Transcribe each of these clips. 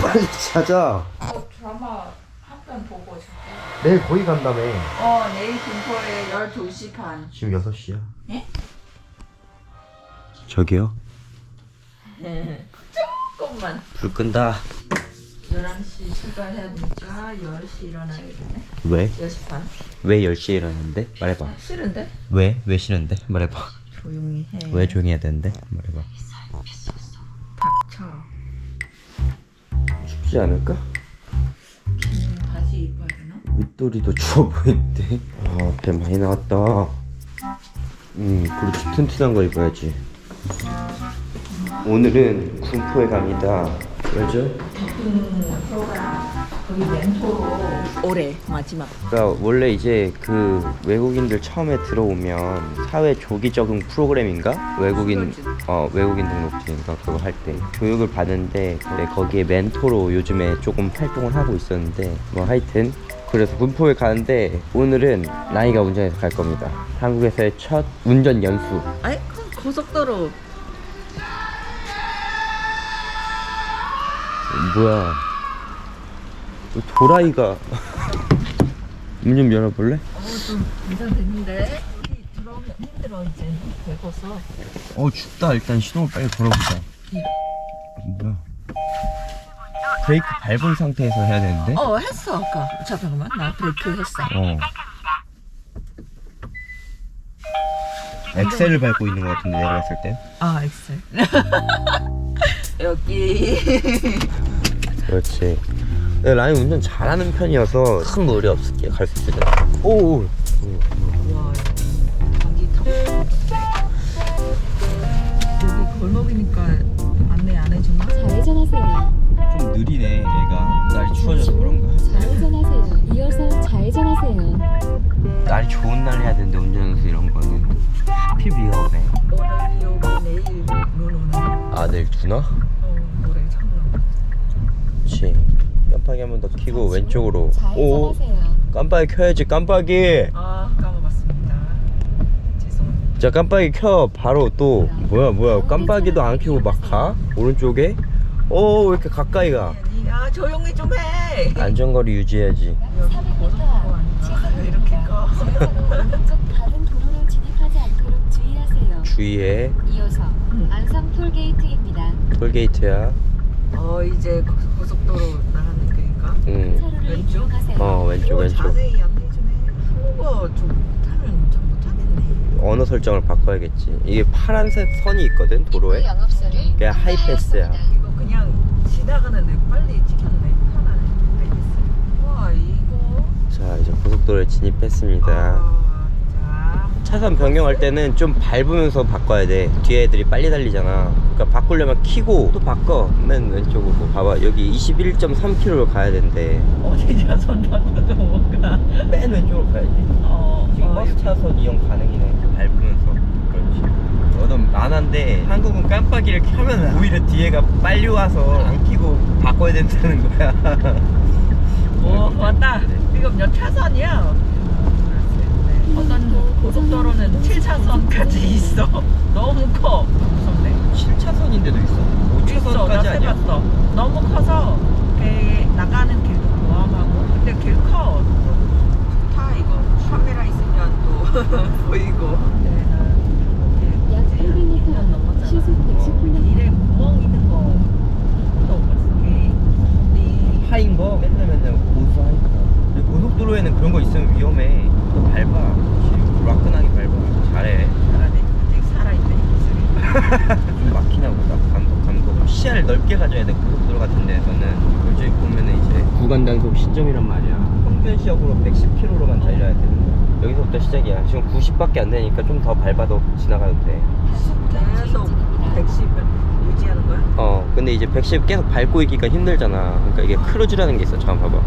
빨리 자자. 어, 드라마 한 편 보고 싶어. 내일 거기 간다며. 어, 내일 김포에 12시 반. 지금 6시야. 예? 저기요. 조금만. 불 끈다. 11시 출발해야 되니까 10시 일어나야 되네. 왜? 10시 반. 왜 10시에 일어났는데? 말해봐. 싫은데? 왜? 왜 싫은데? 말해봐. 조용히 해. 왜 조용히 해야 되는데? 말해봐. 닥쳐. 춥지 않을까? 긴 바지 입어야 되나? 윗도리도 추워 보이는데. 아, 배 많이 나왔다. 음, 그렇지. 튼튼한 거 입어야지. 오늘은 군포에 갑니다. 왜죠? 음. 멘토로 올해 마지막. 그러니까 원래 이제 그 외국인들 처음에 들어오면 사회 조기 적응 프로그램인가 외국인 어 외국인 등록증인가 그거 할 때 교육을 받는데 근데 거기에 멘토로 요즘에 조금 활동을 하고 있었는데 뭐 하여튼 그래서 군포에 가는데 오늘은 나이가 운전해서 갈 겁니다. 한국에서의 첫 운전 연수. 아이, 그 고속도로. 뭐야? 이 도라이가 문 좀 열어볼래? 어, 좀 긴장됐는데. 여기 들어오면 힘들어, 이제. 배고서. 어 춥다 일단 시동을 빨리 걸어보자 뭐야 브레이크 밟은 상태에서 해야 되는데 어, 했어, 아까. 잠깐만. 나 브레이크 했어. 어 엑셀을 밟고 있는 것 같은데 내가 했을 때 아, 엑셀. 여기. 그렇지 내가 라인 운전 잘하는 편이어서 큰 무리 없을게 갈수 있을 때 오, 오. 와, 전기턱. 여기 골목이니까 안내 안 해주나? 좌회전하세요. 좀 느리네 얘가 날이 추워져서 그런가 좌회전하세요. 이어서 좌회전하세요. 날이 좋은 날 해야 되는데 운전연수 이런 거는 하필 비가 오네 오늘 비 오고 내일 눈 오네. 아 내일 두나? 어, 노래 장난. 그렇지 깜빡이 한 번 더 켜고 왼쪽으로 오. 깜빡이 켜야지 깜빡이 아, 까먹었습니다. 죄송합니다. 자 깜빡이 켜 바로 또 뭐야 뭐야 깜빡이도 안 켜고 막 가? 오른쪽에? 어왜 이렇게 가까이 가? 아, 조용히 좀 해. 안전거리 유지해야지 여기 고속도로 이렇게 꺼? 오른쪽 다른 도로로 진입하지 않도록 주의하세요. 주의해 이어서 안성 톨게이트입니다. 톨게이트야 어, 이제 고- 고속도로 왼쪽? 이용하세요. 어 왼쪽 오, 왼쪽 자세히 안 해주네. 한국어 좀 못하면 좀 못하겠네. 언어 설정을 바꿔야겠지 이게 파란색 선이 있거든 도로에 그게 하이패스야 이거 그냥 지나가는데 빨리 찍혔네. 하나네. 알겠어. 와, 이거. 자 이제 고속도로에 진입했습니다 아, 자. 차선 변경할 때는 좀 밟으면서 바꿔야 돼. 뒤에 애들이 빨리 달리잖아. 그러니까 바꾸려면 키고 또 바꿔. 맨 왼쪽으로. 봐봐. 여기 21.3km로 가야 된대. 어디 자선 바꿔도 못 가. 맨 왼쪽으로 가야지. 어, 지금 어, 버스 차선 이용 가능이네. 밟으면서. 그렇지. 너는 만한데 한국은 깜빡이를 켜면 오히려 뒤에가 빨리 와서 안 켜고 바꿔야 된다는 거야. 오, 왔다. 이거 몇 차선이야? 어떤 고속도로는 7차선까지 있어. 너무 커. 무섭네. 7차선인데도 있어. 있어, 나 5차선까지 아니야? 세봤어. 너무 커서 배 나가는 길도 포함하고. 근데 길 커. 좋다 이거. 카메라 있으면 또 보이고. 약 800m 앞 시속 110km. 길에 구멍 있는 거. 또 봤어. 네. 하인 거 맨날 맨날 고수 하니까 근데 고속도로에는 그런 거 있으면 위험해 너 밟아 지금 라끈하게 밟아 잘해 잘하네. 아직 살아있네 이 기술이. 좀 막히나 보다 감독 감독 가져야 돼 고속도로 같은 데에서는 요즘 보면은 이제 구간 단속 시점이란 말이야. 평균 시역으로 110km로만 달려야 되는 거야. 여기서부터 시작이야. 지금 90밖에 안 되니까 좀 더 밟아도 지나가도 돼. 계속 110을 유지하는 거야? 어 근데 이제 110 계속 밟고 있기가 힘들잖아. 그러니까 이게 크루즈라는 게 있어. 잠깐 봐봐.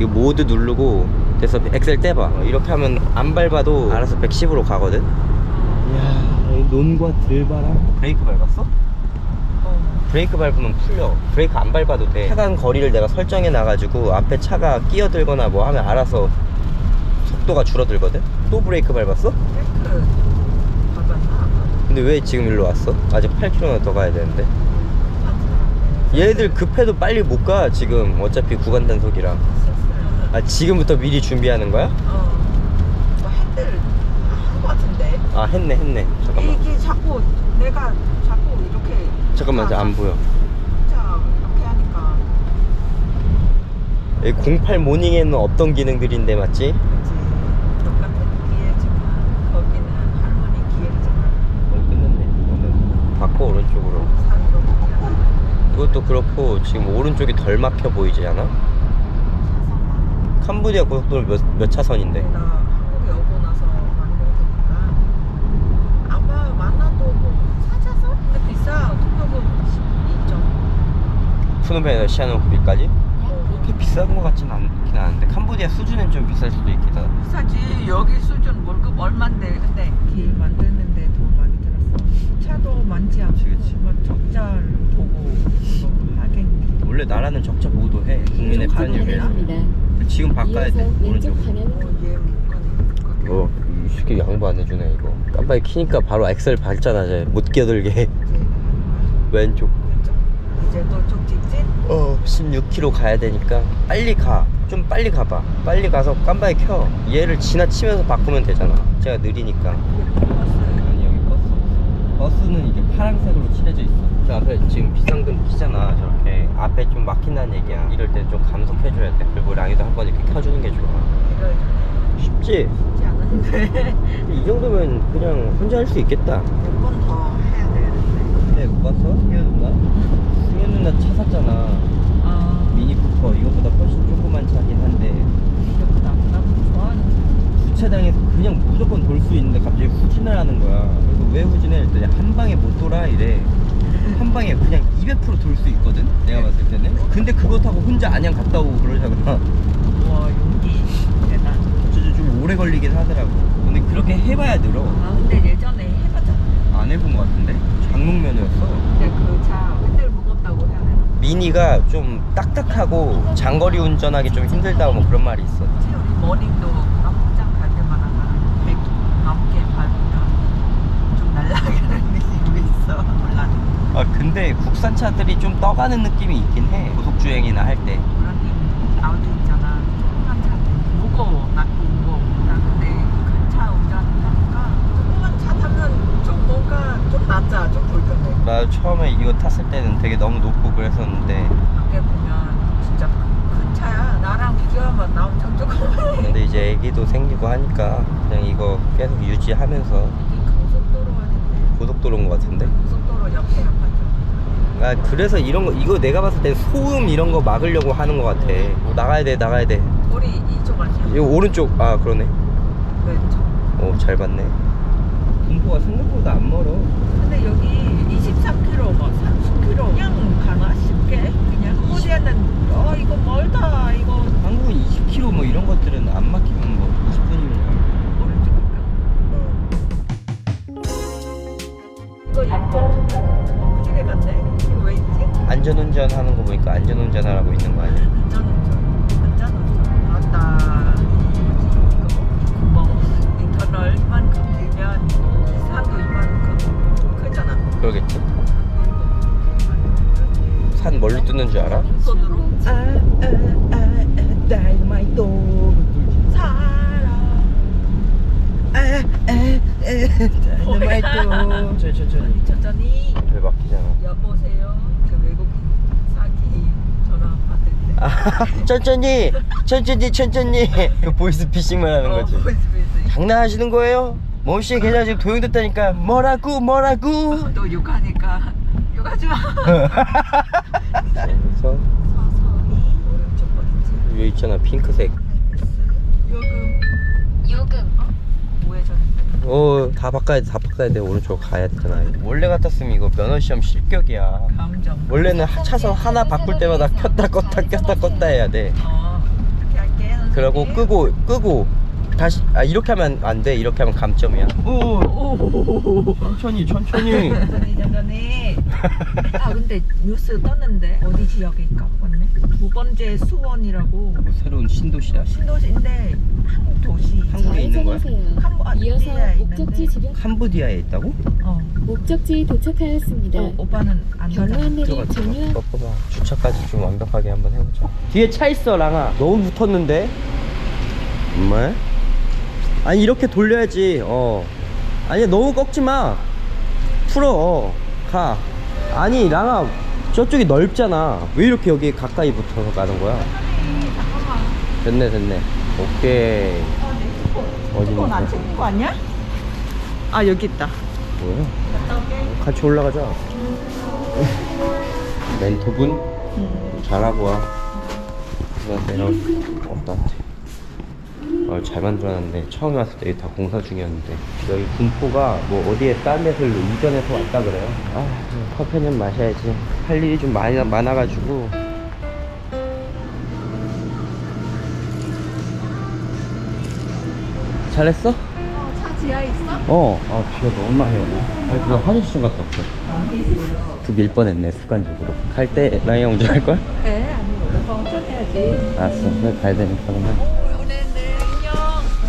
이거 모드 누르고 돼서 엑셀 떼봐. 어, 이렇게 하면 안 밟아도 알아서 110으로 가거든? 이야 논과 들바람? 브레이크 밟았어? 어. 브레이크 밟으면 풀려 브레이크 안 밟아도 돼 차간 거리를 내가 설정해 놔가지고 앞에 차가 끼어들거나 뭐 하면 알아서 속도가 줄어들거든 또 브레이크 밟았어? 밟았나? 근데 왜 지금 일로 왔어? 아직 8km나 더 가야 되는데 얘들 급해도 빨리 못 가 지금 어차피 구간 단속이라 아 지금부터 미리 준비하는 거야? 어. 뭐 핸들 한거 같은데. 아 했네 했네 잠깐만 이게 자꾸 내가 잠깐만 아, 안 보여 진짜 이렇게 하니까 여기 08 모닝에는 없던 기능들인데 맞지? 그지 똑같은 기회지만 거기는 할머니 기회잖아. 어 끝났네 이거는 바꿔 오른쪽으로 사이로 그냥 그것도 그렇고 지금 오른쪽이 덜 막혀 보이지 않아? 캄보디아 고속도로 몇, 몇 차선인데? 나한국에 오고 나서 만들어되니까 아마 만나도 뭐 4차선? 근데 비싸 통화금 12점 푸놈펜에서 시아노비까지? 약 그렇게 비싼 거 같진 않긴 않은데 캄보디아 수준은 좀 비쌀 수도 있겠다. 비싸지 여기 수준 월급 얼만데 근데 길 만드는데 돈 많이 들었어. 차도 많지 않고 그치, 그치. 뭐 적자를 보고 그거 하겠니 원래 나라는 적자 보도 해. 국민의 좀 편을 위해서. 지금 바꿔야 돼. 오른쪽. 어, 이 새끼 양보 안 해주네 이거. 깜빡이 키니까 바로 엑셀 밟잖아 못 끼어들게. 왼쪽 이제 또 쪽 직진 어 16km 가야 되니까 빨리 가좀 빨리 가봐. 빨리 가서 깜빡이 켜. 얘를 지나치면서 바꾸면 되잖아. 제가 느리니까. 버스 아니 여기 버스. 버스는 이게 파란색으로 칠해져 있어. 저 앞에 지금 비상등 키잖아 저렇게. 앞에 좀 막힌다는 얘기야. 이럴 때 좀 감속해줘야 돼. 그리고 랑이도 한 번 이렇게 켜주는 게 좋아. 이럴 쉽지? 쉽지 않은데. 이 정도면 그냥 혼자 할 수 있겠다. 몇 번 더 해야 되는데. 네, 못 봤어? 누나? 누나 차 샀잖아. 아 미니 쿠퍼. 이것보다 훨씬 조그만 차긴 한데. 귀엽다 나도 좋아하는 차 주차장에서 그냥 무조건 돌 수 있는데 갑자기 후진을 하는 거야. 그래서 왜 후진해? 했더니 한 방에 못 돌아? 이래. 한 방에 그냥 200%돌 수 있거든? 내가 봤을 때는. 근데 그거 타고 혼자 안양 갔다 오고 그러잖아. 와 용기 대단 진짜 좀 오래 걸리긴 하더라고. 근데 그렇게 해봐야 늘어. 아 근데 예전에 해봤잖아 안 해본 것 같은데? 장롱면허였어. 근데 그차 미니가 좀 딱딱하고 장거리 운전하기 좀 힘들다고 뭐 그런 말이 있어. 채우리 머닝도 남장 갈 때마다 100 넘게 밟으면 좀 날아가는 느낌이 있어. 몰라 아 근데 국산 차들이 좀 떠가는 느낌이 있긴 해 고속 주행이나 할 때. 그런 게 아우디 있잖아. 조그만 차 무거워 낮고 무거워. 나 근데 큰 차 운전하니까 조그만 차 타면 좀 뭔가 좀 낫자 좀 불편해 나 처음에 이거 탔을 때는 되게 너무 높고 그랬었는데. 밖에 보면 진짜 큰 차야. 나랑 비교하면 나 엄청 조그만 근데 이제 애기도 생기고 하니까 그냥 이거 계속 유지하면서 이게 고속도로 아닌데 고속도로인 것 같은데? 고속도로 옆에 아파트 아 그래서 이런 거 이거 내가 봤을 때 소음 이런 거 막으려고 하는 것 같아. 어, 나가야 돼 나가야 돼. 우리 이쪽 아니야? 이거 오른쪽 아 그러네. 왼쪽. 오 잘 봤네 분포가 생각보다 안 멀어. 근데 여기 23km, 뭐 30km 그냥 가나? 쉽게? 그냥 캄보디아는 어 이거 멀다 이거. 한국은 20km 뭐 이런 것들은 안 막히면 뭐 20분이면 오른쪽? 이거 예뻐 무지개 같네? 이거 왜 있지? 안전운전 하는 거 보니까 안전운전 하라고 있는 거 아니야? 안전운전. 안전운전. 맞다 이거? 구멍? 인터널 그러겠지. 산 멀리 뚫는 줄 알아? 손으로? 다이너마이트 살아 다이너마이트 천천히 천천히. 왜 막히잖아. 여보세요? 그 외국인 사기 전화 받을 때 아 천천히 천천히 천천히. 그 보이스피싱만 하는 어, 거지. 보이스 보이스 장난하시는 거예요? 모씨 계좌 지금 도용됐다니까. 뭐라고 뭐라고? 또 욕하니까. 욕하지 마. 그래서. 서서히. 오른쪽 여기 있잖아 핑크색. 요금. 요금. 우회전인데 어다 바꿔야 돼 다 바꿔야 돼. 오른쪽 가야 되잖아. 원래 같았으면 이거 면허 시험 실격이야. 감정. 원래는 하- 차선 하나 바꿀 때마다 켰다 껐다 켰다 껐다 해야 돼. 어 이렇게 할게 선생님. 그러고 끄고 끄고 다시 아 이렇게 하면 안 돼. 이렇게 하면 감점이야. 오 천천히 천천히. 천천히 천천히. 아 근데 뉴스 떴는데? 어디 지역일까 맞네? 두 번째 수원이라고. 새로운 신도시야. 신도시인데 한국 도시 한국에 있는 거야? 캄보- 아, 이어서 목적지 있는데. 주변 캄보디아에 있다고? 어. 목적지에 도착하였습니다. 어, 오빠는 안 경로 가잖아. 안내를 종료한 꺾어봐. 주차까지 좀 완벽하게 한번 해보자. 뒤에 차 있어 랑아. 너무 붙었는데? 정말? 아니 이렇게 돌려야지. 어. 아니 너무 꺾지마. 풀어. 가. 아니 랑아 저쪽이 넓잖아. 왜 이렇게 여기 가까이 붙어서 가는 거야? 됐네 됐네. 오케이. 어디 안 있어 챙긴 거 아니야? 아 여기 있다. 뭐야? 같이 올라가자. 멘토분? 잘하고 와. 누가 내려올 없 다 어, 잘 만들어놨네 처음에 왔을 때 여기 다 공사 중이었는데 여기 군포가 뭐 어디에 딴 데서 이전해서 왔다 그래요 아 커피 는 마셔야지 할 일이 좀 많이 많아가지고 잘했어? 차 지하에 있어? 어, 아, 비가 너무 많이 오네. 아, 그거 화장실 좀 갔다 올게. 그밀 뻔했네, 습관적으로. 갈 때, 라이언 운전할걸? 네 아니 오빠 운전해야지. 알았어, 내가 가야 되니까, 그러면.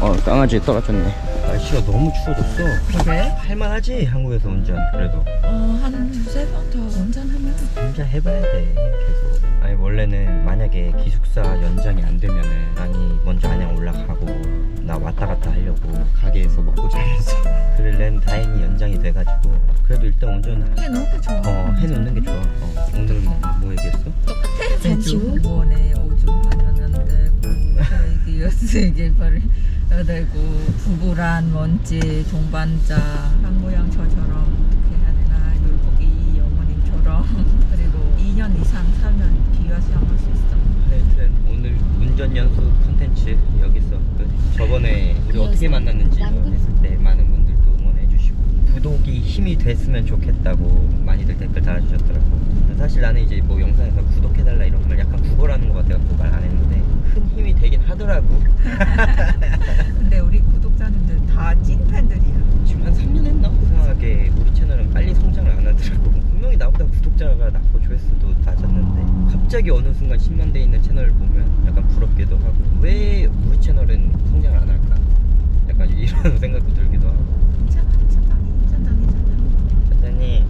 어, 강아지 떨어졌네. 날씨가 너무 추워졌어. 그래? 할만하지, 한국에서 운전, 그래도. 어 한 두세 번 더 운전하면. 혼자 해봐야 돼, 계속. 아니, 원래는 만약에 기숙사 연장이 안 되면은, 난이 먼저 안양 올라가고, 나 왔다 갔다 하려고, 가게에서 먹고 자면서. 그럴랜 다행히 연장이 돼가지고, 그래도 일단 운전은 해 너무 좋아. 어, 해놓는 게 좋아. 어, 오늘 뭐 얘기했어? 잠시 후 번에 오줌 하면 안 되고 저기 여세게 버려야 되고 부부란 먼지 동반자 한 모양 저처럼 어떻게 해야 되나 율곡이 어머님처럼. 그리고 2년 이상 살면 비와 시험할 수 있어. 하여튼 오늘 운전 연수 컨텐츠 여기서 끝. 저번에 우리 어떻게 만났는지 했을 때 많은 주시고 구독이 힘이 됐으면 좋겠다고 많이들 댓글 달아주셨더라고. 사실 나는 이제 뭐 영상에서 구독해달라 이런 말 약간 구걸하는 것 같아서 말 안 했는데 큰 힘이 되긴 하더라고. 근데 우리 구독자님들 다 찐팬들이야 지금 한 3년 했나? 이상하게 우리 채널은 빨리 성장을 안 하더라고. 분명히 나보다 구독자가 낮고 조회수도 낮았는데 갑자기 어느 순간 10만 대 있는 채널을 보면 약간 부럽기도 하고 왜 우리 채널은 성장을 안 할까? 약간 이런 생각도 들기도 하고. 괜찮아 천천히 천천히 천천히 짜장님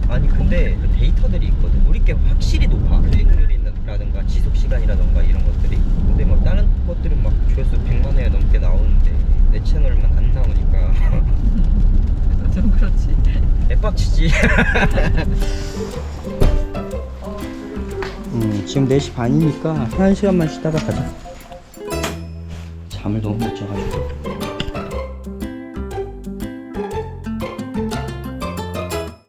근데 그 데이터들이 있거든. 우리 게 확실히 높아. 클릭률이라든가 지속 시간이라든가 이런 것들이. 근데 막 다른 것들은 막 조회수 100만 회 넘게 나오는데 내 채널만 안 나오니까 좀 그렇지 애빡치지. 음, 지금 4시 반이니까 한 시간만 쉬다가 가자.